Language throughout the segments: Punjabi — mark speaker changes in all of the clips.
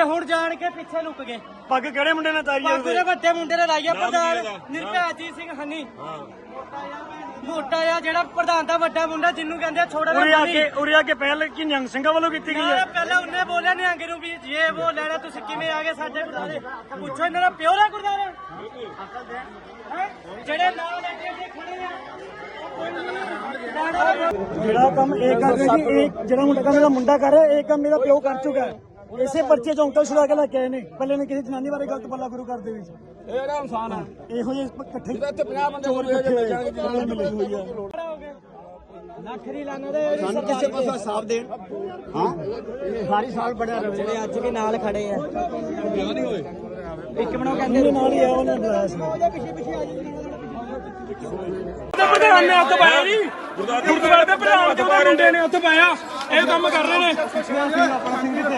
Speaker 1: ਤੇ ਹੁਣ ਜਾਣ ਕੇ ਪਿੱਛੇ ਲੁਕ ਗਏ।
Speaker 2: ਪੱਗ ਕਿਹੜੇ ਮੁੰਡੇ ਨੇ ਤਾਰੀ
Speaker 1: ਬਾਪੂ ਦੇ ਵੱਡੇ ਮੁੰਡੇ ਨੇ ਲਾਈਆ ਪ੍ਰਧਾਨ ਨਿਰਭੈਜੀਤ ਸਿੰਘ ਹਨੀ। ਮੋਟਾ ਆ ਜਿਹੜਾ ਪ੍ਰਧਾਨ ਦਾ ਵੱਡਾ ਮੁੰਡਾ ਜਿਹਨੂੰ ਕਹਿੰਦੇ ਆ ਛੋੜਾ
Speaker 2: ਉਰੇ ਆ ਕੇ ਉਰੇ ਆ ਕੇ ਪਹਿਲ ਕੀ ਨਿਹੰਗ ਸਿੰਘਾਂ ਵੱਲੋਂ ਕੀਤੀ ਗਈ ਹੈ?
Speaker 1: ਪਹਿਲਾਂ ਉਹਨੇ ਬੋਲਿਆ ਨਿਹੰਗ ਨੂੰ ਵੀ ਜੇ ਉਹ ਲੈਣਾ ਤੁਸੀਂ ਕਿਵੇਂ ਆ ਗਏ ਸਾਡੇ ਗੁਰਦਾਰੇ ਪੁੱਛੋ ਇਹਨਾਂ ਦਾ ਪਿਓ ਦਾ ਗੁਰਦਾਰੇ? ਜਿਹੜੇ ਨਾਲ ਲੈ ਕੇ ਖੜੇ ਆ। ਉਹ ਕੋਈ ਨਹੀਂ
Speaker 2: ਜਿਹੜਾ ਕੰਮ ਇਹ ਕਰ ਰਿਹਾ ਜਿਹੜਾ ਮੁੰਡਾ ਮੁੰਡਾ ਕਰ ਰਿਹਾ ਇਹ ਕੰਮ ਇਹਦਾ ਪਿਓ ਕਰ ਚੁੱਕਾ ਹੈ। ਇਸੇ ਪਰਚੇ ਚੋਂ ਅੰਕਲ ਛੁਡਾ ਕੇ ਲੈ ਕੇ ਆਏ ਨੇ। ਪਹਿਲੇ ਨੇ ਕਿਸੇ ਜਨਾਨੀ ਬਾਰੇ ਗਲਤ ਪੱਲਾ ਗੁਰੂ ਕਰਦੇ ਵਿੱਚ।
Speaker 3: ਇਹ ਜਿਹੜਾ ਇਨਸਾਨ ਆ
Speaker 2: ਇਹੋ ਜਿਹੇ ਇਕੱਠੇ
Speaker 3: ਜਿਹਦੇ ਇੱਥੇ 50 ਬੰਦੇ
Speaker 2: ਚੋਰ
Speaker 3: ਹੋਏ
Speaker 2: ਇਕੱਠੇ ਹੋਏ
Speaker 3: ਜਾਣਗੇ
Speaker 2: ਗੱਲ ਮਿਲੀ ਹੋਈ ਹੈ
Speaker 1: ਲੱਖਰੀ ਲਾਣਾ ਦੇ
Speaker 4: ਸਾਨੂੰ ਕਿਸੇ ਪਾਸੋਂ ਹਿਸਾਬ ਦੇਣ। ਹਾਂ? ਸਾਰੀ ਸਾਲ ਬੜਿਆ ਰਵੇ
Speaker 1: ਜਿਹੜੇ ਅੱਜ ਵੀ ਨਾਲ ਖੜੇ ਆ।
Speaker 2: ਇੱਕ ਬਣਾਓ ਕਹਿੰਦੇ ਨੇ। ਨਾਲ ਹੀ ਆ ਉਹਨੇ ਬੁਲਾਇਆ ਸੀ
Speaker 5: ਪ੍ਰਧਾਨ ਨੇ। ਹੱਥ ਪਾਇਆ ਜੀ ਗੁਰਦੁਆਰੇ ਦੇ ਪ੍ਰਧਾਨ ਦੇ ਮੁੰਡੇ ਨੇ ਹੱਥ ਪਾਇਆ। ਇਹ ਕੰਮ ਕਰ ਰਹੇ ਨੇ।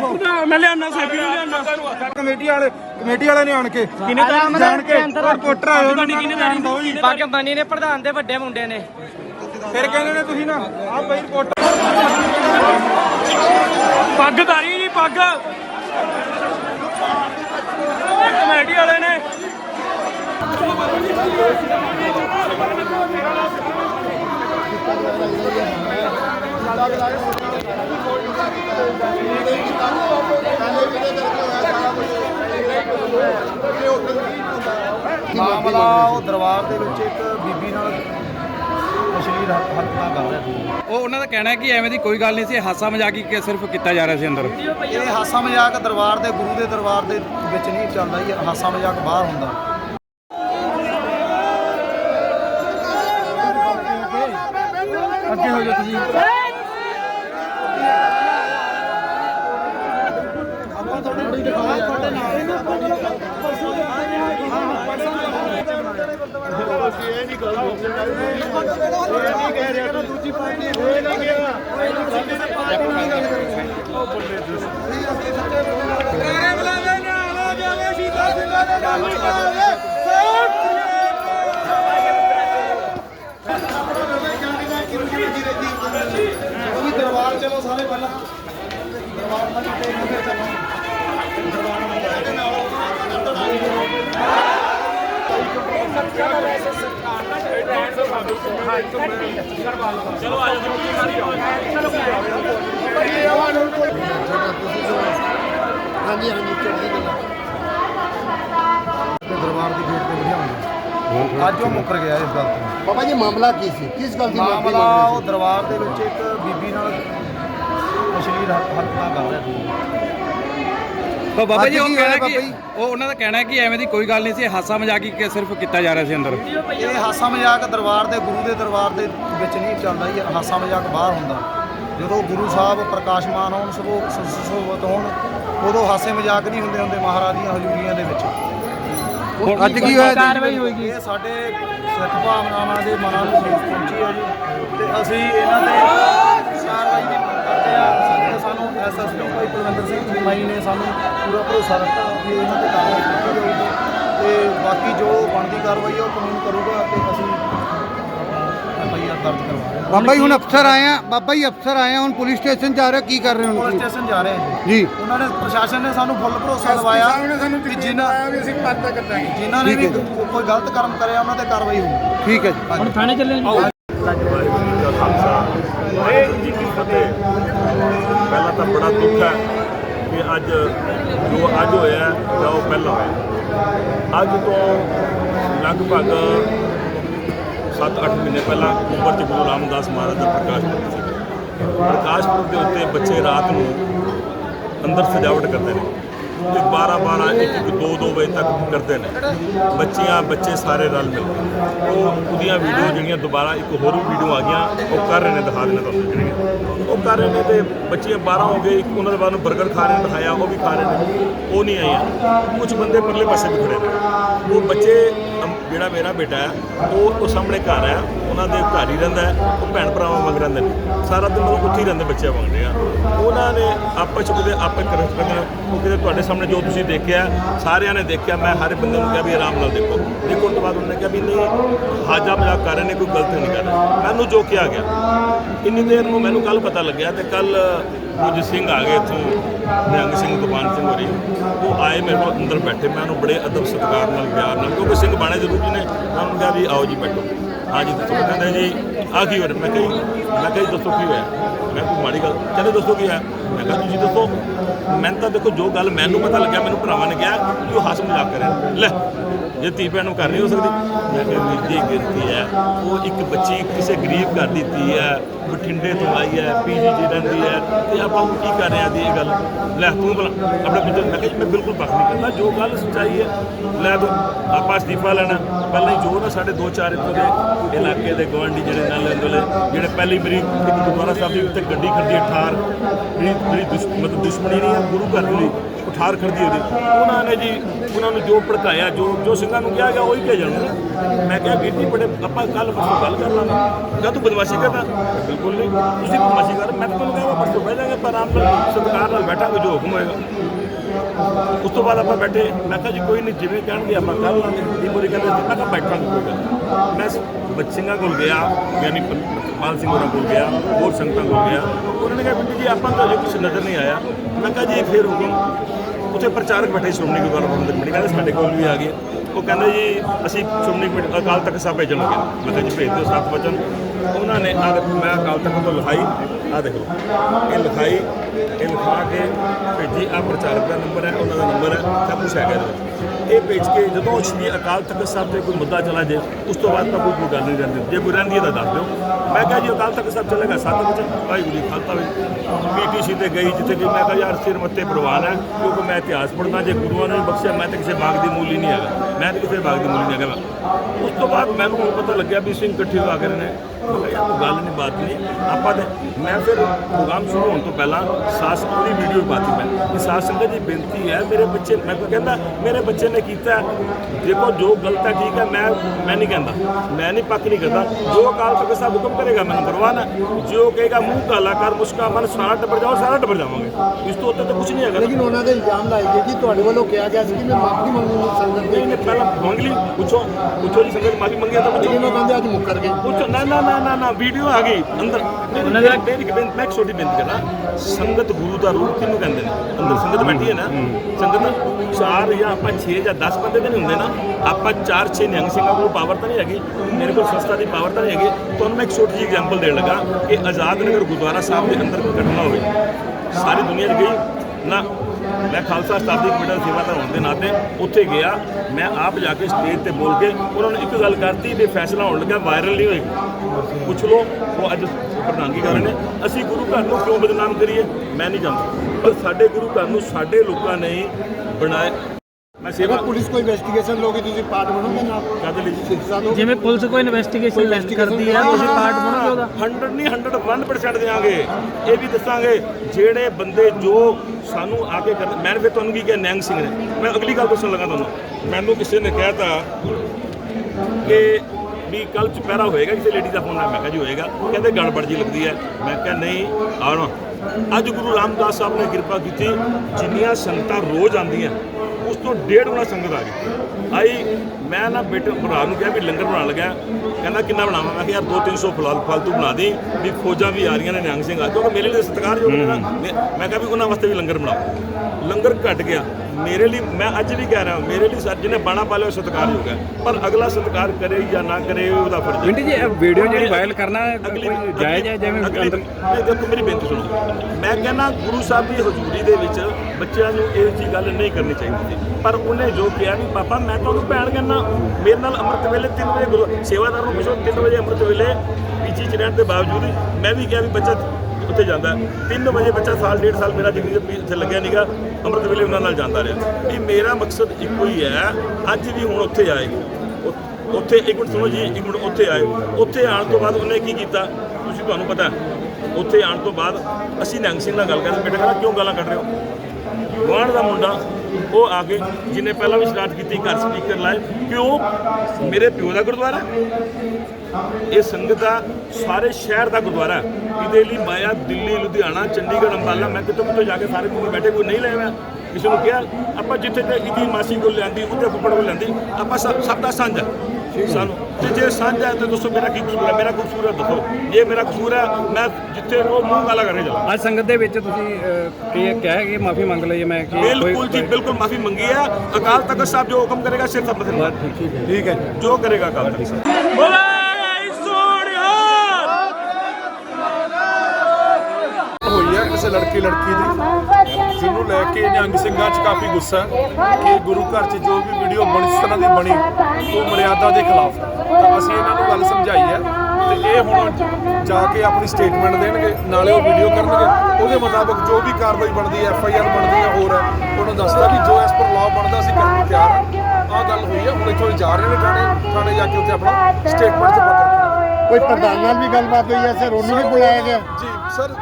Speaker 5: ਪ੍ਰਧਾਨ ਮੈਂ ਲਿਆਣਾ ਸੈਬੀ ਨੂੰ ਲਿਆਣਾ
Speaker 3: ਕਮੇਟੀ ਵਾਲੇ ਕਮੇਟੀ ਵਾਲੇ ਨੇ ਆਣ ਕੇ। ਕਿਨੇ ਜਾਣ ਕੇ ਰਿਪੋਰਟਰ ਆਏ ਉਹਨਾਂ
Speaker 5: ਕਿਹਨੇ ਤਾਰੀ ਦਿੱਤੀ?
Speaker 1: ਪੱਗ ਬੰਨੀ ਨੇ ਪ੍ਰਧਾਨ ਦੇ ਵੱਡੇ ਮੁੰਡੇ ਨੇ।
Speaker 3: ਫਿਰ ਕਹਿੰਦੇ ਨੇ ਤੁਸੀਂ ਨਾ ਆਹ ਬਈ ਰਿਪੋਰਟਰ
Speaker 5: ਪੱਗ ਧਾਰੀ ਜੀ ਪੱਗ। ਕਮੇਟੀ ਵਾਲੇ ਨੇ।
Speaker 4: ਮਾਮਲਾ ਉਹ ਦਰਬਾਰ ਦੇ ਵਿੱਚ ਇੱਕ ਬੀਬੀ ਨਾਲ ਅਸ਼ਲੀਲ ਹਰ- ਹਰਕਤਾਂ ਕਰ ਰਿਹਾ ਸੀ।
Speaker 6: ਉਹ ਉਹਨਾਂ ਦਾ ਕਹਿਣਾ ਹੈ ਕਿ ਐਵੇਂ ਦੀ ਕੋਈ ਗੱਲ ਨਹੀਂ ਸੀ ਇਹ ਹਾਸਾ ਮਜ਼ਾਕ ਹੀ ਕਿ ਸਿਰਫ ਕੀਤਾ ਜਾ ਰਿਹਾ ਸੀ ਅੰਦਰ।
Speaker 4: ਇਹ ਹਾਸਾ ਮਜ਼ਾਕ ਦਰਬਾਰ ਦੇ ਗੁਰੂ ਦੇ ਦਰਬਾਰ ਦੇ ਵਿੱਚ ਨਹੀਂ ਚੱਲਦਾ ਇਹ ਹਾਸਾ ਮਜ਼ਾਕ ਬਾਹਰ ਹੁੰਦਾ। ਅੱਗੇ ਹੋ ਜਾ ਤੁਸੀਂ ਆਪਾਂ ਤੁਹਾਡੇ ਨੂੰ ਦਿਖਾਇਆ ਤੁਹਾਡੇ ਨਾਲ ਤੁਸੀਂ ਦਰਬਾਰ ਚਲੋ ਸਾਰੇ ਪਹਿਲਾਂ। ਦਰਬਾਰ ਟੇਕ ਕੇ ਫਿਰ ਚਲੋ।
Speaker 7: ਹਾਂਜੀ ਹਾਂਜੀ ਚੜ੍ਹਦੀ ਕਲਾ
Speaker 4: ਤੇ ਦਰਬਾਰ ਦੀ ਗੇਟ ਤੇ ਬਿਠਾਉਂਦੇ ਅੱਜ ਉਹ ਮੁੱਕਰ ਗਿਆ ਇਸ ਗੱਲ ਤੋਂ।
Speaker 7: ਬਾਬਾ ਜੀ ਮਾਮਲਾ ਕੀ ਸੀ? ਕਿਸ ਗੱਲ ਦੀ
Speaker 4: ਮਾਮਲਾ ਉਹ ਦਰਬਾਰ ਦੇ ਵਿੱਚ ਇੱਕ ਬੀਬੀ ਨਾਲ ਅਸ਼ਲੀਲ ਹਰ- ਹਰਕਤਾਂ ਕਰ ਰਿਹਾ ਸੀ
Speaker 6: ਤਾਂ ਬਾਬਾ ਜੀ ਉਹ ਕਹਿਣਾ ਕਿ? ਉਹ ਉਹਨਾਂ ਦਾ ਕਹਿਣਾ ਹੈ ਕਿ ਐਵੇਂ ਦੀ ਕੋਈ ਗੱਲ ਨਹੀਂ ਸੀ ਹਾਸਾ ਮਜ਼ਾਕ ਹੀ ਸਿਰਫ ਕੀਤਾ ਜਾ ਰਿਹਾ ਸੀ ਅੰਦਰ।
Speaker 4: ਇਹ ਹਾਸਾ ਮਜ਼ਾਕ ਦਰਬਾਰ ਦੇ ਗੁਰੂ ਦੇ ਦਰਬਾਰ ਦੇ ਵਿੱਚ ਨਹੀਂ ਚੱਲਦਾ ਇਹ ਹਾਸਾ ਮਜ਼ਾਕ ਬਾਹਰ ਹੁੰਦਾ। ਜਦੋਂ ਗੁਰੂ ਸਾਹਿਬ ਪ੍ਰਕਾਸ਼ਮਾਨ ਹੋਣ ਸਭੋ ਸੁਭਤ ਹੋਣ ਉਦੋਂ ਹਾਸੇ ਮਜ਼ਾਕ ਨਹੀਂ ਹੁੰਦੇ ਹੁੰਦੇ ਮਹਾਰਾਜ ਦੀਆਂ ਹਜ਼ੂਰੀਆਂ ਦੇ ਵਿੱਚ।
Speaker 7: ਅੱਜ ਕੀ ਹੋਇਆ ਜੀ?
Speaker 4: ਕਾਰਵਾਈ ਹੋਏਗੀ ਇਹ ਸਾਡੇ ਸਿੱਖ ਭਾਵਨਾਵਾਂ ਦੇ ਮਨਾਂ ਨੂੰ ਪਹੁੰਚੀ ਹੈ ਜੀ। ਤੇ ਅਸੀਂ ਇਹਨਾਂ ਦੇ ਐਸਐਸਪੀ ਭਾਈ ਕੁਲਵਿੰਦਰ ਸਿੰਘ ਚੀਮਾਈ ਨੇ ਸਾਨੂੰ ਪੂਰਾ ਭਰੋਸਾ ਦਿੱਤਾ ਕਿ ਇਹਨਾਂ ਤੇ ਕਾਰਵਾਈ ਕੀਤੀ ਜਾਊਗੀ ਤੇ ਬਾਕੀ ਜੋ ਬਣਦੀ ਕਾਰਵਾਈ ਆ ਉਹ ਕਾਨੂੰਨ ਕਰੂਗਾ ਤੇ ਅਸੀਂ ਐਫਆਈਆਰ ਦਰਜ ਕਰਵਾ ਰਹੇ ਹਾਂ
Speaker 7: ਬਾਬਾ ਜੀ ਹੁਣ ਅਫਸਰ ਆਏ ਆ ਬਾਬਾ ਜੀ ਅਫਸਰ ਆਏ ਆ ਹੁਣ ਪੁਲਿਸ ਸਟੇਸ਼ਨ ਜਾ ਰਹੇ ਕੀ ਕਰ ਰਹੇ ਹੋ
Speaker 4: ਪੁਲਿਸ
Speaker 7: ਹੁਣ
Speaker 4: ਸਟੇਸ਼ਨ ਜਾ ਰਹੇ ਹਾਂ
Speaker 7: ਜੀ।
Speaker 4: ਉਹਨਾਂ ਨੇ ਪ੍ਰਸ਼ਾਸਨ ਨੇ ਸਾਨੂੰ ਫੁੱਲ ਭਰੋਸਾ ਦਿਵਾਇਆ ਕਿ ਜਿਨ੍ਹਾਂ
Speaker 3: ਵੀ ਅਸੀਂ ਪਰਚਾ ਕੱਟਾਂਗੇ।
Speaker 4: ਜਿਨ੍ਹਾਂ ਨੇ ਵੀ ਕੋਈ ਗਲਤ ਕਰਮ ਕਰਿਆ ਉਹਨਾਂ ਤੇ ਕਾਰਵਾਈ ਹੋਊਗੀ।
Speaker 7: ਠੀਕ ਹੈ ਜੀ।
Speaker 5: ਹੁਣ ਥਾਣੇ ਚੱਲੇ ਜੀ
Speaker 8: ਕੀ ਫਤਿਹ ਪਹਿਲਾਂ ਤਾਂ ਬੜਾ ਦੁੱਖ ਹੈ ਕਿ ਅੱਜ ਜੋ ਅੱਜ ਹੋਇਆ ਜਾਂ ਉਹ ਪਹਿਲਾਂ ਹੋਇਆ ਅੱਜ ਤੋਂ ਲਗਭਗ 7-8 ਮਹੀਨੇ ਪਹਿਲਾਂ ਉਪਰ ਚ ਗੁਰੂ ਰਾਮਦਾਸ ਮਹਾਰਾਜ ਦਾ ਪ੍ਰਕਾਸ਼ ਪੁਰਬ ਸੀ। ਪ੍ਰਕਾਸ਼ ਪੁਰਬ ਦੇ ਉੱਤੇ ਬੱਚੇ ਰਾਤ ਨੂੰ ਅੰਦਰ ਸਜਾਵਟ ਕਰਦੇ ਨੇ ਤੇ 12 12 1 1 2 2 ਵਜੇ ਤੱਕ ਕਰਦੇ ਨੇ। ਬੱਚੀਆਂ, ਬੱਚੇ ਸਾਰੇ ਰਲ ਮਿਲ ਕੇ। ਉਹ ਉਹਦੀਆਂ ਵੀਡੀਓ ਜਿਹੜੀਆਂ ਦੁਬਾਰਾ ਇੱਕ ਹੋਰ ਵੀਡੀਓ ਆ ਗਈਆਂ, ਉਹ ਕਰ ਰਹੇ ਨੇ, ਦਿਖਾ ਦੇਣੇ ਤੁਹਾਨੂੰ ਜਿਹੜੀਆਂ ਉਹ ਕਰ ਰਹੇ ਨੇ ਤੇ ਬੱਚੀਆਂ 12 ਹੋ ਗਏ, ਇੱਕ ਉਹਨਾਂ ਦੇ ਬਾਅਦ ਨੂੰ 버ਗਰ ਖਾ ਰਹੇ ਨੇ, ਦਿਖਾਇਆ, ਉਹ ਵੀ ਖਾ ਰਹੇ ਨੇ। ਉਹ ਨਹੀਂ ਆਈਆਂ। ਕੁਝ ਬੰਦੇ ਪਰਲੇ ਪਾਸੇ ਵੀ ਖੜੇ ਨੇ। ਉਹ ਬੱਚੇ ਜਿਹੜਾ ਮੇਰਾ ਬੇਟਾ ਹੈ, ਉਹ ਉਹ ਸਾਹਮਣੇ ਘਰ ਹੈ, ਉਹਨਾਂ ਦੇ ਘਰ ਹੀ ਰਹਿੰਦਾ ਉਹ ਭੈਣ ਭਰਾਵਾਂ ਵਾਂਗ ਰਹਿੰਦੇ ਨੇ। ਸਾਰਾ ਦਿਨ ਉਹ ਉੱਥੇ ਹੀ ਰਹਿੰਦੇ, ਬੱਚਿਆਂ ਮੰਗਦੇ ਆ। ਉਹਨਾਂ ਨੇ ਆਪਸ ਚ ਕਿਤੇ ਆਪੇ ਕਰਨ ਲੱਗਣ ਉਹ ਕਿਤੇ ਤੁਹਾਡੇ ਸਾਹਮਣੇ ਜੋ ਤੁਸੀਂ ਦੇਖਿਆ, ਸਾਰਿਆਂ ਨੇ ਦੇਖਿਆ, ਮੈਂ ਹਰ ਬੰਦੇ ਨੂੰ ਕਿਹਾ ਵੀ ਆਰਾਮ ਨਾਲ ਦੇਖੋ। ਦੇਖੋ ਤੋਂ ਬਾਅਦ ਉਹਨੇ ਕਿਹਾ ਵੀ ਨਹੀਂ ਹਾਜਾ ਮਜ਼ਾਕ ਕਰ ਰਹੇ ਨੇ, ਕੋਈ ਗਲਤ ਨਹੀਂ ਕਰ ਰਹੇ। ਮੈਨੂੰ ਜੋ ਕਿਹਾ ਗਿਆ। ਇੰਨੀ ਦੇਰ ਨੂੰ ਮੈਨੂੰ ਕੱਲ ਪਤਾ ਲੱਗਿਆ ਤੇ ਕੱਲ ਕੁਝ ਸਿੰਘ ਆ ਗਏ ਇੱਥੋਂ, ਨਿਹੰਗ ਸਿੰਘ ਤੂਫਾਨ ਸਿੰਘ ਹੋਰੀ। ਉਹ ਆਏ ਮੇਰੇ ਕੋਲ ਅੰਦਰ ਬੈਠੇ। ਮੈਂ ਉਹਨੂੰ ਬੜੇ ਅਦਬ ਸਤਿਕਾਰ ਨਾਲ, ਪਿਆਰ ਨਾਲ, ਕਿਉਂਕਿ ਸਿੰਘ ਬਾਣੇ ਜ਼ਰੂਰ ਜੀ ਨੇ। ਮੈਂ ਉਹਨੂੰ ਕਿਹਾ ਵੀ ਆਓ ਜੀ ਬੈਠੋ। ਹਾਂਜੀ ਦੱਸੋ, ਕਹਿੰਦੇ ਜੀ ਆ ਕੀ ਹੋ ਰਿਹਾ ਮੈਂ ਕਹੀ ਮੈਂ ਕਿਹਾ ਜੀ, ਦੱਸੋ ਕੀ ਹੋਇਆ? ਮੈਂ ਕੋਈ ਮਾੜੀ ਗੱਲ ਕਹਿੰਦੇ, ਦੱਸੋ ਕੀ ਹੋਇਆ? ਮੈਂ ਕਿਹਾ, ਤੁਸੀਂ ਦੱਸੋ। ਮੈਂ ਤਾਂ ਦੇਖੋ, ਜੋ ਗੱਲ ਮੈਨੂੰ ਪਤਾ ਲੱਗਿਆ, ਮੈਨੂੰ ਭਰਾਵਾਂ ਨੇ ਕਿਹਾ ਕਿ ਉਹ ਹੱਸ ਮਜ਼ਾਕ ਕਰਿਆ ਲੈ, ਜੇ ਧੀ ਭੈਣ ਨੂੰ ਕਰ ਨਹੀਂ ਹੋ ਸਕਦੀ। ਮੈਂ ਕਿਹਾ, ਵੀਰ ਗਿਣਤੀ ਹੈ। ਉਹ ਇੱਕ ਬੱਚੀ ਕਿਸੇ ਗਰੀਬ ਘਰ ਦੀ ਧੀ ਹੈ। ਬਠਿੰਡੇ ਤੋਂ ਆਈ ਹੈ ਪੀਜੀ ਜੀ ਰਹਿੰਦੀ ਹੈ, ਤੇ ਆਪਾਂ ਉਹ ਕੀ ਕਰ ਰਹੇ ਆ ਦੀ ਇਹ ਗੱਲ? ਲੈ ਤੂੰ ਭਲਾ, ਆਪਣੇ ਪੁੱਤਰ ਮੈਂ ਕਿਹਾ ਮੈਂ ਬਿਲਕੁਲ ਪੱਖ ਨਹੀਂ ਕਰਦਾ। ਜੋ ਗੱਲ ਸੱਚਾਈ ਹੈ, ਲੈ ਤੂੰ, ਆਪਾਂ ਅਸਤੀਫਾ ਲੈਣਾ। ਪਹਿਲਾਂ ਹੀ ਜੋ ਨਾ ਸਾਡੇ ਦੋ ਚਾਰ ਇੱਥੋਂ ਦੇ ਇਲਾਕੇ ਦੇ ਗਵਾਂਢੀ ਜਿਹੜੇ ਨਾਲ ਲੈਂਦੇ ਜਿਹੜੇ ਪਹਿਲੀ ਮੇਰੀ ਇੱਕ ਗੁਰਦੁਆਰਾ ਸਾਹਿਬ ਦੇ ਉੱਤੇ ਗੱਡੀ ਖੜਦੀ ਹੈ, ਠਾਰ। ਮੇਰੀ ਮੇਰੀ ਮਤਲਬ ਦੁਸ਼ਮਣੀ ਨਹੀਂ ਹੈ, ਗੁਰੂ ਘਰ ਦੀ ਉਹ ਠਾਰ ਖੜਦੀ ਉਹਦੀ। ਉਹਨਾਂ ਨੇ ਜੀ, ਉਹਨਾਂ ਨੂੰ ਜੋ ਭੜਕਾਇਆ, ਜੋ ਜੋ ਸਿੰਘਾਂ ਨੂੰ ਕਿਹਾ ਗਿਆ, ਉਹੀ ਭੇਜਣ ਨੂੰ ਮੈਂ ਕਿਹਾ ਵੀਰ ਜੀ ਬੜੇ ਆਪਾਂ ਕੱਲ ਪਰਸੋਂ ਗੱਲ ਕਰ ਲਾਂਗੇ। ਕਹ ਤੂੰ ਬਦਮਾਸ਼ੀ ਕਰਦਾ? ਬਿਲਕੁਲ ਤੁਸੀਂ ਬਦਮਾਸ਼ੀ ਕਰ ਮੈਂ ਤਾਂ ਤੁਹਾਨੂੰ ਕਹਾਂ ਪਰਸੋਂ ਬਹਿ ਜਾਾਂਗੇ ਪਰ ਆਮ ਨਾਲ ਸਤਿਕਾਰ ਨਾਲ ਬੈਠਾਂਗੇ ਜੋ ਹੁਕਮ ਹੋਏਗਾ। ਉਸ ਤੋਂ ਬਾਅਦ ਆਪਾਂ ਬੈਠੇ, ਮੈਂ ਕਿਹਾ ਜੀ, ਕੋਈ ਨਹੀਂ, ਜਿਵੇਂ ਕਹਿਣਗੇ ਆਪਾਂ ਕਰ ਲਾਂਗੇ। ਇਹ ਕਹਿੰਦੇ ਮੈਂ ਕਿਹਾ ਬੈਠਾਂਗੇ, ਕੋਈ ਗੱਲ ਨਹੀਂ। ਮੈਂ ਬੱਚਿਆਂ ਕੋਲ ਗਿਆ, ਯਾਨੀ ਪਾਲ ਸਿੰਘ ਹੋਰਾਂ ਕੋਲ ਗਿਆ, ਹੋਰ ਸੰਗਤਾਂ ਕੋਲ ਗਿਆ। ਉਹਨਾਂ ਨੇ ਕਿਹਾ ਬੀਬੀ ਜੀ, ਆਪਾਂ ਨੂੰ ਤਾਂ ਅਜੇ ਕੁਝ ਨਜ਼ਰ ਨਹੀਂ ਆਇਆ। ਮੈਂ ਕਿਹਾ ਜੀ ਫਿਰ ਹੁਕਮ। ਉੱਥੇ ਪ੍ਰਚਾਰਕ ਬੈਠੇ ਸ਼੍ਰੋਮਣੀ ਗੁਰਦੁਆਰਾ ਪ੍ਰਬੰਧਕ ਕਮੇਟੀ ਕਹਿੰਦੇ ਸਾਡੇ ਕੋਲ ਵੀ ਆ ਗਏ। ਉਹ ਕਹਿੰਦੇ ਜੀ, ਅਸੀਂ ਸ਼੍ਰੋਮਣੀ ਕਮੇਟੀ ਅਕਾਲ ਤਖਤ ਸਾਹਿਬ ਭੇਜਣਗੇ ਲੱਗੇ ਮੈਂ ਕਿਹਾ ਜੀ, ਭੇਜ ਦਿਓ ਸੱਤ ਵਚਨ। ਉਹਨਾਂ ਨੇ ਆ ਦੇਖੋ, ਮੈਂ ਅਕਾਲ ਤਖਤ ਤੋਂ ਲਿਖਾਈ ਆ ਦੇਖੋ, ਇਹ ਲਿਖਾਈ, ਇਹ ਲਿਖਾ ਕੇ ਭੇਜੀ ਆ ਪ੍ਰਚਾਰਕ ਦਾ ਨੰਬਰ ਹੈ, ਉਹਨਾਂ ਦਾ ਨੰਬਰ ਹੈ, ਸਭ ਕੁਝ ਹੈਗਾ ਇਹਦੇ ਵਿੱਚ। ਇਹ ਭੇਜ ਕੇ ਜਦੋਂ ਸ਼੍ਰੀ ਅਕਾਲ ਤਖਤ ਸਾਹਿਬ ਤੇ ਕੋਈ ਮੁੱਦਾ ਚਲਾ ਜੇ, ਉਸ ਤੋਂ ਬਾਅਦ ਤਾਂ ਕੋਈ ਕੋਈ ਗੱਲ ਨਹੀਂ ਰਹਿੰਦੀ। ਜੇ ਕੋਈ ਰਹਿੰਦੀ ਹੈ ਤਾਂ ਦੱਸ ਦਿਓ। ਮੈਂ ਕਿਹਾ ਜੀ, ਅਕਾਲ ਤਖਤ ਸਾਹਿਬ ਚੱਲੇਗਾ ਸੱਤ ਵਜੇ। ਭਾਈ ਗੁਰੂ ਖਾਲਸਾ, ਵੇ ਪੀਟੀਸੀ ਤੇ ਗਈ ਜਿੱਥੇ ਕਿ ਮੈਂ ਕਿਹਾ, ਯਾਰ, ਸਿਰ ਮੱਤੇ ਪ੍ਰਵਾਨ ਹੈ, ਕਿਉਂਕਿ ਮੈਂ ਇਤਿਹਾਸ ਪੜ੍ਹਨਾ ਜੇ ਗੁਰੂਆਂ ਨੇ ਬਖਸ਼ਿਆ, ਮੈਂ ਤਾਂ ਕਿਸੇ ਬਾਗ ਦੀ ਮੂਲੀ ਨਹੀਂ ਹੈਗਾ। ਮੈਂ ਤਾਂ ਕਿਸੇ ਬਾਗ ਦੀ ਮੂਲੀ ਨਹੀਂ ਹੈਗਾ। ਉਸ ਤੋਂ ਬਾਅਦ ਮੈਨੂੰ ਹੁਣ ਪਤਾ ਲੱਗਿਆ ਵੀ ਸਿੰਘ ਇਕੱਠੇ ਹੋ ਗਏ ਨੇ। ਗੱਲ ਨਹੀਂ ਬਾਤ ਨਹੀਂ। ਆਪਾਂ ਮੈਂ ਫਿਰ ਪ੍ਰੋਗਰਾਮ ਸ਼ੁਰੂ ਹੋਣ ਤੋਂ ਪਹਿਲਾਂ ਸਾਸ ਦੀ ਵੀਡੀਓ ਪਾਤੀ ਮੈਂ। ਕਿ ਸਾਸ ਸੰਗਤ ਜੀ ਬੇਨਤੀ ਹੈ ਮੇਰੇ ਬੱਚੇ ਮੈਂ ਕੋਈ ਕਹਿੰਦਾ ਮੇਰੇ ਬੱਚੇ ਨੇ ਕੀਤਾ। ਦੇਖੋ ਜੋ ਗਲਤ ਹੈ ਠੀਕ ਹੈ ਮੈਂ ਮੈਂ ਨਹੀਂ ਕਹਿੰਦਾ। ਮੈਂ ਨਹੀਂ ਪੱਕ ਨਹੀਂ ਕਰਦਾ। ਜੋ ਅਕਾਲ ਤਖਤ ਸਾਹਿਬ ਹੁਕਮ ਕਰੇਗਾ ਮੈਨੂੰ ਪਰਵਾਹ ਨਾ ਜੋ ਕਹੇਗਾ ਮੂੰਹ ਕਾਲਾ ਕਰ ਮੁਸਕਾ ਮਨ ਸਾਰਾ ਟੱਬਰ ਜਾਓ ਸਾਰਾ ਟੱਬਰ ਜਾਵਾਂਗੇ। ਇਸ ਤੋਂ ਉੱਤੇ ਤਾਂ ਕੁਝ ਨਹੀਂ ਹੈਗਾ।
Speaker 7: ਲੇਕਿਨ ਉਹਨਾਂ ਦੇ ਇਲਜ਼ਾਮ ਲਾਏ ਗਏ ਕਿ ਤੁਹਾਡੇ ਵੱਲੋਂ ਕਿਹਾ ਗਿਆ ਸੀ ਕਿ ਮੈਂ ਮਾਫੀ ਮੰਗੂੰਗੀ ਸੰਗਤ ਦੇ।
Speaker 8: ਪਹਿਲਾਂ ਮੰਗ ਲਈ। ਪੁੱਛੋ ਪੁੱਛੋ ਜੀ ਸੰਗਤ ਮਾਫੀ ਮੰਗੀ ਤਾਂ ਪੁੱਛੋ।
Speaker 7: ਉਹ ਕਹਿੰਦੇ ਅੱਜ ਮੁੱਕਰ ਗਏ।
Speaker 8: ਪੁੱਛੋ ਨਾ ਨਾ ਨਾ ਨਾ ਨਾ ਵੀਡੀਓ ਆ ਗਈ ਅੰਦਰ। ਉਹਨਾਂ ਦਾ ਬੇਨਤੀ- ਮੈਂ ਇੱਕ ਛੋਟੀ ਬੇਨਤੀ ਕਰਦਾ ਸੰਗਤ ਗੁਰੂ ਦਾ ਰੂਪ ਕਿਹਨੂੰ ਕਹਿੰਦੇ ਨੇ? ਅੰਦਰ ਸੰਗਤ ਬੈਠੀ ਹੈ ਨਾ ਸੰਗਤ ਚਾਰ ਜਾਂ ਆਪਾਂ 6 ਜਾਂ 10 ਬੰਦੇ ਨਹੀਂ ਹੁੰਦੇ ਨਾ ਆਪਾਂ 4 6 ਨਿਹੰਗ ਸਿੰਘਾਂ ਕੋਲ ਪਾਵਰ ਤਾਂ ਨਹੀਂ ਹੈਗੀ ਮੇਰੇ ਕੋਲ ਸੰਸਥਾ ਦੀ ਪਾਵਰ ਤਾਂ ਨਹੀਂ ਹੈਗੀ। ਤੁਹਾਨੂੰ ਮੈਂ ਇੱਕ ਛੋਟੀ ਜਿਹੀ ਐਗਜ਼ਾਮਪਲ ਦੇਣ ਲੱਗਾ ਕਿ ਆਜ਼ਾਦ ਨਗਰ ਗੁਰਦੁਆਰਾ ਸਾਹਿਬ ਦੇ ਅੰਦਰ ਕੋਈ ਘਟਨਾ ਹੋਵੇ ਸਾਰੀ ਦੁਨੀਆ 'ਚ ਗਈ। ਨਾ ਮੈਂ ਖਾਲਸਾ ਸ਼ਤਾਬਦੀ ਕਮੇਟੀ ਦਾ ਸੇਵਾਦਾਰ ਹੋਣ ਦੇ ਨਾਤੇ ਉੱਥੇ ਗਿਆ ਮੈਂ ਆਪ ਜਾ ਕੇ ਸਟੇਜ ਤੇ ਬੋਲ ਕੇ ਉਹਨਾਂ ਨੂੰ ਇੱਕ ਗੱਲ ਕਰਤੀ ਵੀ ਫੈਸਲਾ ਹੋਣ ਲੱਗਾ ਵਾਇਰਲ ਨਹੀਂ ਹੋਏਗਾ ਪੁੱਛ ਲਓ ਉਹ ਅੱਜ ਪ੍ਰਧਾਨਗੀ ਕਰ ਰਹੇ ਨੇ। ਅਸੀਂ ਗੁਰੂ ਘਰ ਨੂੰ ਕਿਉਂ ਬਦਨਾਮ ਕਰੀਏ? ਮੈਂ ਨਹੀਂ ਜਾਣਦਾ। ਪਰ ਸਾਡੇ ਗੁਰੂ ਘਰ ਨੂੰ ਸਾਡੇ ਲੋਕਾਂ ਨੇ ਬਣਾਇਆ। ਮੈਂ ਸੇਵਾ
Speaker 7: ਪੁਲਿਸ ਕੋਈ ਇਨਵੈਸਟੀਗੇਸ਼ਨ ਲੋਗੇ ਤੁਸੀਂ ਪਾਰਟ ਬਣੋਗੇ ਨਾਲ?
Speaker 8: ਕਦ ਲਈ
Speaker 1: ਜਿਵੇਂ ਪੁਲਿਸ ਕੋਈ ਇਨਵੈਸਟੀਗੇਸ਼ਨ ਕਰਦੀ ਹੈ ਤੁਸੀਂ ਪਾਰਟ ਬਣੋਗੇ ਉਹਦਾ?
Speaker 8: 100 ਨਹੀਂ 101% ਦੇਾਂਗੇ ਇਹ ਵੀ ਦੱਸਾਂਗੇ ਜਿਹੜੇ ਬੰਦੇ ਜੋ ਸਾਨੂੰ ਆ ਕੇ ਕਰ ਮੈਂ ਫਿਰ ਤੁਹਾਨੂੰ ਕੀ ਕਿਹਾ ਨੈਂਗ ਸਿੰਘ ਨੇ। ਮੈਂ ਅਗਲੀ ਗੱਲ ਦੱਸਣ ਲੱਗਾ ਤੁਹਾਨੂੰ। ਮੈਨੂੰ ਕਿਸੇ ਨੇ ਕਹਿਤਾ ਕਿ ਵੀ ਕੱਲ ਪਹਿਰਾ ਹੋਏਗਾ ਕਿਸੇ ਲੇਡੀ ਦਾ ਫੋਨ ਆਇਆ ਮੈਂ ਕਿਹਾ ਜੀ ਹੋਏਗਾ। ਕਹਿੰਦੇ ਗੜਬੜ ਜੀ ਲੱਗਦੀ ਹੈ। ਮੈਂ ਕਿਹਾ ਨਹੀਂ ਆਉਣਾ ਅੱਜ ਗੁਰੂ ਰਾਮਦਾਸ ਸਾਹਿਬ ਨੇ ਕਿਰਪਾ ਕੀਤੀ। ਜਿੰਨੀਆਂ ਸੰਗਤਾਂ ਰੋਜ਼ ਆਉਂਦੀਆਂ, ਉਸ ਤੋਂ ਡੇਢ ਗੁਣਾ ਸੰਗਤ ਆ ਗਈ। ਆਈ ਮੈਂ ਨਾ ਬੇਟੇ ਭਰਾ ਨੂੰ ਕਿਹਾ ਵੀ ਲੰਗਰ ਬਣਾਉਣ ਲੱਗਾ ਕਹਿੰਦਾ ਕਿੰਨਾ ਬਣਾਵਾਂ? ਮੈਂ ਕਿਹਾ ਯਾਰ 2-300 ਫਲਾਲ ਫਾਲਤੂ ਬਣਾ ਦੀ ਵੀ ਫੌਜਾਂ ਵੀ ਆ ਰਹੀਆਂ ਨੇ ਨਿਹੰਗ ਸਿੰਘ। ਆ ਕਿਉਂਕਿ ਮੇਰੇ ਲਈ ਸਤਿਕਾਰਯੋਗ ਨੇ। ਨਾ ਮੈਂ ਕਿਹਾ ਵੀ ਉਹਨਾਂ ਵਾਸਤੇ ਵੀ ਲੰਗਰ ਬਣਾਓ। ਲੰਗਰ ਘਟ ਗਿਆ। ਮੇਰੇ ਲਈ ਮੈਂ ਅੱਜ ਵੀ ਕਹਿ ਰਿਹਾ ਮੇਰੇ ਲਈ ਸਰ ਜਿਹਨੇ ਬਾਣਾ ਪਾ ਲਿਆ ਉਹ ਸਤਿਕਾਰਯੋਗ ਹੈ। ਪਰ ਅਗਲਾ ਸਤਿਕਾਰ ਕਰੇ ਜਾਂ ਨਾ ਕਰੇ ਉਹ ਉਹਦਾ ਫਰਜ਼ ਹੈ।
Speaker 6: ਜੀ ਇਹ ਵੀਡੀਓ ਜਿਹੜੀ ਵਾਇਰਲ ਕਰਨਾ ਕੋਈ ਜਾਇਜ਼ ਹੈ ਜਿਵੇਂ ਅੰਦਰ
Speaker 8: ਦੇਖੋ ਮੇਰੀ ਬੇਨਤੀ ਸੁਣੋ। ਮੈਂ ਕਹਿੰਦਾ ਗੁਰੂ ਸਾਹਿਬ ਦੀ ਹਜ਼ੂਰੀ ਦੇ ਵਿੱਚ ਬੱਚਿਆਂ ਨੂੰ ਇਹ ਜੀ ਗੱਲ ਨਹੀਂ ਕਰਨੀ ਚਾਹੀਦੀ। ਸੀ ਪਰ ਉਹਨੇ ਜੋ ਕਿਹਾ ਵੀ, ਪਾਪਾ, ਮੈਂ ਤੁਹਾਨੂੰ ਭੈਣ ਕਹਿੰਦਾ, ਮੇਰੇ ਨਾਲ ਅੰਮ੍ਰਿਤ ਵੇਲੇ 3 ਵਜੇ ਗੁਰੂ, ਸੇਵਾਦਾਰ ਨੂੰ ਪੁੱਛੋ 3 ਵਜੇ ਅੰਮ੍ਰਿਤ ਵੇਲੇ ਪੀਜੀ ਚ ਰਹਿਣ ਦੇ ਬਾਵਜੂਦ ਮੈਂ ਵੀ ਕਿਹਾ ਵੀ ਬੱਚਾ ਉੱਥੇ ਜਾਂਦਾ 3 ਵਜੇ ਬੱਚਾ ਸਾਲ, ਡੇਢ ਸਾਲ ਮੇਰਾ ਡਿਗਰੀ ਦੇ ਉੱਥੇ ਲੱਗਿਆ ਨਹੀਂਗਾ ਅੰਮ੍ਰਿਤ ਵੇਲੇ ਉਹਨਾਂ ਨਾਲ ਜਾਂਦਾ ਰਿਹਾ। ਇਹ ਮੇਰਾ ਮਕਸਦ ਇੱਕੋ ਹੀ ਹੈ, ਅੱਜ ਵੀ ਹੁਣ ਉੱਥੇ ਆਏ ਉ- ਉੱਥੇ, ਇੱਕ ਮਿੰਟ ਸੁਣੋ ਜੀ, ਇੱਕ ਮਿੰਟ ਉੱਥੇ ਆਏ। ਉੱਥੇ ਆਉਣ ਤੋਂ ਬਾਅਦ ਉਹਨੇ ਕੀ ਕੀਤਾ? ਤੁਸੀਂ ਤੁਹਾਨੂੰ ਪਤਾ, ਉੱਥੇ ਆਉਣ ਤੋਂ ਬਾਅਦ ਅਸੀਂ ਨਿਹੰਗ ਸਿੰਘ ਨਾਲ ਗੱਲ ਕਰਦੇ ਬੇਟਾ ਕਹਿੰਦਾ, ਕਿਉਂ ਗਾਲਾਂ ਕੱਢ ਰਹੇ ਹੋ? ਗੁਆਂਢ ਦਾ ਮੁੰਡਾ, ਉਹ ਆ ਕੇ ਜਿਹਨੇ ਪਹਿਲਾਂ ਵੀ ਸਟਾਰਟ ਕੀਤੀ ਘਰ ਸਪੀਕਰ ਲਾਏ ਕਿਉਂ ਮੇਰੇ ਪਿਓ ਦਾ ਗੁਰਦੁਆਰਾ ਇਹ ਸੰਗਤ ਦਾ ਸਾਰੇ ਸ਼ਹਿਰ ਦਾ ਗੁਰਦੁਆਰਾ ਇਹਦੇ ਲਈ ਮਾਇਆ ਦਿੱਲੀ, ਲੁਧਿਆਣਾ, ਚੰਡੀਗੜ੍ਹ, ਅੰਬਾਲਾ, ਮੈਂ ਕਿਤੋਂ ਕਿਤੋਂ ਜਾ ਕੇ ਸਾਰੇ ਕੋਲ ਬੈਠੇ, ਕੋਈ ਨਹੀਂ ਲੈ ਮੈਂ ਕਿਸੇ ਨੂੰ ਕਿਹਾ, ਆਪਾਂ ਜਿੱਥੇ ਤੇ ਇਹਦੀ ਮਾਸੀ ਕੋਲ ਲਿਆਂਦੀ, ਉੱਥੇ ਫੁੱਫੜ ਕੋਲ ਲਿਆਂਦੀ, ਆਪਾਂ ਸਭ ਸਭ ਦਾ ਸਾਂਝਾ। ਸਾਨੂੰ ਤੇ ਜੇ ਸਾਂਝਾ ਹੈ ਤੇ ਦੱਸੋ ਮੇਰਾ ਕੀ ਕਸੂਰ ਹੈ? ਮੇਰਾ ਕਸੂਰ ਹੈ ਦੱਸੋ। ਜੇ ਮੇਰਾ ਕਸੂਰ ਹੈ ਮੈਂ ਜਿੱਥੇ ਉਹ ਮੂੰਹ ਕਾਲਾ ਕਰਕੇ ਚਲਾ।
Speaker 6: ਅੱਜ ਸੰਗਤ ਦੇ ਵਿੱਚ ਤੁਸੀਂ ਅਹ, ਕੀ ਕਹਿ ਕੇ ਮਾਫੀ ਮੰਗ ਲਈ ਹੈ ਮੈਂ ਕਿ
Speaker 8: ਬਿਲਕੁਲ ਜੀ ਬਿਲਕੁਲ ਮਾਫੀ ਮੰਗੀ ਹੈ। ਅਕਾਲ ਤਖਤ ਸਾਹਿਬ ਜੋ ਹੁਕਮ ਕਰੇਗਾ ਸਿਰ ਸਭ ਠੀਕ ਹੈ। ਜੋ। ਕਰੇਗਾ ਅਕਾਲ ਤਖਤ ਸਾਹਿਬ।
Speaker 5: ਬੋਲੇ ਸੋਹਣਿਆ
Speaker 3: ਹੋਈ ਹੈ ਕਿਸੇ ਲੜਕੀ ਲੜਕੀ ਦੀ। ਜਿਹਨੂੰ ਲੈ ਕੇ ਨਿਹੰਗ ਸਿੰਘਾਂ 'ਚ ਕਾਫੀ ਗੁੱਸਾ ਹੈ ਕਿ ਗੁਰੂ ਘਰ 'ਚ ਜੋ ਵੀ ਵੀਡੀਓ ਬਣੀ ਇਸ ਤਰ੍ਹਾਂ ਦੀ ਬਣੀ ਉਹ ਮਰਿਆਦਾ ਦੇ ਖਿਲਾਫ ਤਾਂ ਅਸੀਂ ਇਹਨਾਂ ਨੂੰ ਗੱਲ ਸਮਝਾਈ ਹੈ ਤੇ ਇਹ ਹੁਣ ਜਾ ਕੇ ਆਪਣੀ ਸਟੇਟਮੈਂਟ ਦੇਣਗੇ ਨਾਲੇ ਉਹ ਵੀਡੀਓ ਕਰਨਗੇ। ਉਹਦੇ ਮੁਤਾਬਕ ਜੋ ਵੀ ਕਾਰਵਾਈ ਬਣਦੀ ਹੈ ਐਫ ਆਈ ਆਰ ਬਣਦੀ ਹੈ ਹੋਰ ਹੈ ਉਹਨਾਂ ਦੱਸਦਾ ਵੀ ਜੋ ਐਸ ਪਰ ਲਾਅ ਬਣਦਾ ਅਸੀਂ ਕਰਨ ਨੂੰ ਤਿਆਰ ਹਾਂ। ਆਹ ਗੱਲ ਹੋਈ ਹੈ ਹੁਣ ਇੱਥੋਂ ਜਾ ਰਹੇ ਨੇ ਥਾਣੇ ਥਾਣੇ ਜਾ ਕੇ ਉੱਥੇ ਆਪਣਾ ਸਟੇਟਮੈਂਟ 'ਚ
Speaker 7: ਕੋਈ ਪ੍ਰਧਾਨ ਨਾਲ ਵੀ ਗੱਲਬਾਤ ਹੋਈ ਹੈ ਸਰ ਉਹਨੂੰ ਵੀ ਬੁਲਾਇਆ ਗਿਆ।
Speaker 3: ਜੀ ਸਰ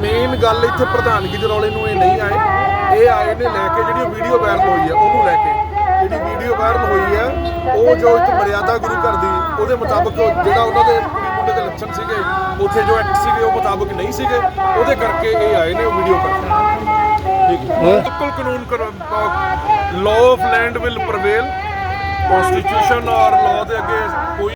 Speaker 3: ਮੇਨ ਗੱਲ ਇੱਥੇ ਪ੍ਰਧਾਨਗੀ ਦੇ ਰੌਲੇ ਨੂੰ ਇਹ ਨਹੀਂ ਆਏ। ਇਹ ਆਏ ਨੇ ਲੈ ਕੇ ਜਿਹੜੀ ਵੀਡੀਓ ਵਾਇਰਲ ਹੋਈ ਹੈ ਉਹਨੂੰ ਲੈ ਕੇ। ਜਿਹੜੀ ਵੀਡੀਓ ਵਾਇਰਲ ਹੋਈ ਹੈ ਉਹ ਜੋ ਇੱਕ ਮਰਿਆਦਾ ਗੁਰੂ ਘਰ ਦੀ ਉਹਦੇ ਮੁਤਾਬਕ ਜਿਹੜਾ ਉਹਨਾਂ ਦੇ ਮੁੰਡੇ ਦੇ ਲੱਛਣ ਸੀਗੇ ਉੱਥੇ ਜੋ ਐਕਟ ਸੀਗੇ ਉਹ ਮੁਤਾਬਕ ਨਹੀਂ ਸੀਗੇ। ਉਹਦੇ ਕਰਕੇ ਇਹ ਆਏ ਨੇ ਉਹ ਵੀਡੀਓ ਕਰਕੇ ਠੀਕ ਹੈ। ਬਿਲਕੁਲ ਕਾਨੂੰਨ law of land will prevail constitution ਔਰ ਲਾਅ ਦੇ ਅੱਗੇ ਕੋਈ